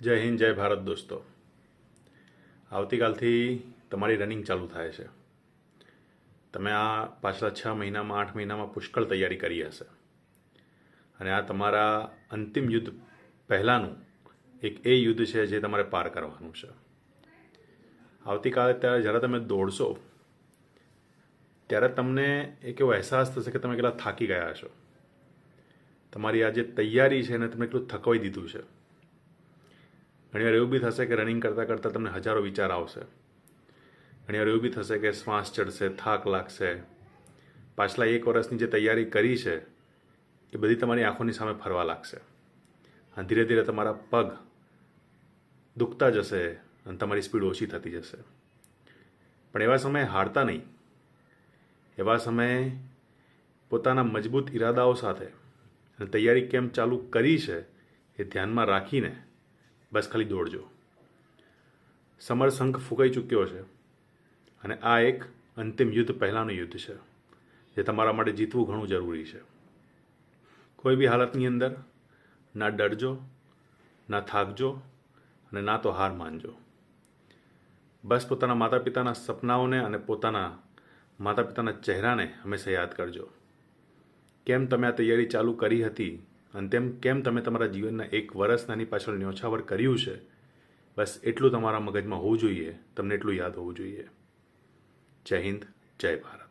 જય હિન્દ, જય ભારત દોસ્તો. આવતીકાલથી તમારી રનિંગ ચાલુ થાય છે. તમે આ પાછલા છ મહિનામાં, આઠ મહિનામાં પુષ્કળ તૈયારી કરી હશે. અને આ તમારા અંતિમ યુદ્ધ પહેલાંનું એક એ યુદ્ધ છે જે તમારે પાર કરવાનું છે. આવતીકાલે ત્યારે જ્યારે તમે દોડશો, ત્યારે તમને એક એવો અહેસાસ થશે કે તમે કેટલા થાકી ગયા છો. તમારી આ જે તૈયારી છે એને તમે એટલું થકવાઈ દીધું છે. ઘણીવાર એવું બી થશે કે રનિંગ કરતાં કરતાં તમને હજારો વિચાર આવશે. ઘણીવાર એવું બી થશે કે શ્વાસ ચડશે, થાક લાગશે. પાછલા એક વર્ષની જે તૈયારી કરી છે, એ બધી તમારી આંખોની સામે ફરવા લાગશે. અને ધીરે ધીરે તમારા પગ દુખતા જશે અને તમારી સ્પીડ ઓછી થતી જશે. પણ એવા સમયે હારતા નહીં. એવા સમયે પોતાના મજબૂત ઈરાદાઓ સાથે અને તૈયારી કેમ ચાલુ કરી છે, એ ધ્યાનમાં રાખીને બસ ખાલી દોડજો. સમર શંખ ફૂંકાઈ ચૂક્યો છે અને આ એક અંતિમ યુદ્ધ પહેલાંનું યુદ્ધ છે, જે તમારા માટે જીતવું ઘણું જરૂરી છે. કોઈ બી હાલતની અંદર ના ડરજો, ના થાકજો અને ના તો હાર માનજો. બસ પોતાના માતા પિતાના સપનાઓને અને પોતાના માતા પિતાના ચહેરાને હંમેશા યાદ કરજો. કેમ તમે આ તૈયારી ચાલુ કરી હતી અને તેમ કેમ તમે તમારા જીવનના એક વર્ષ નાની પાછળ ન્યોછાવર કર્યું છે, બસ એટલું તમારા મગજમાં હોવું જોઈએ, તમને એટલું યાદ હોવું જોઈએ. જય હિન્દ, જય ભારત.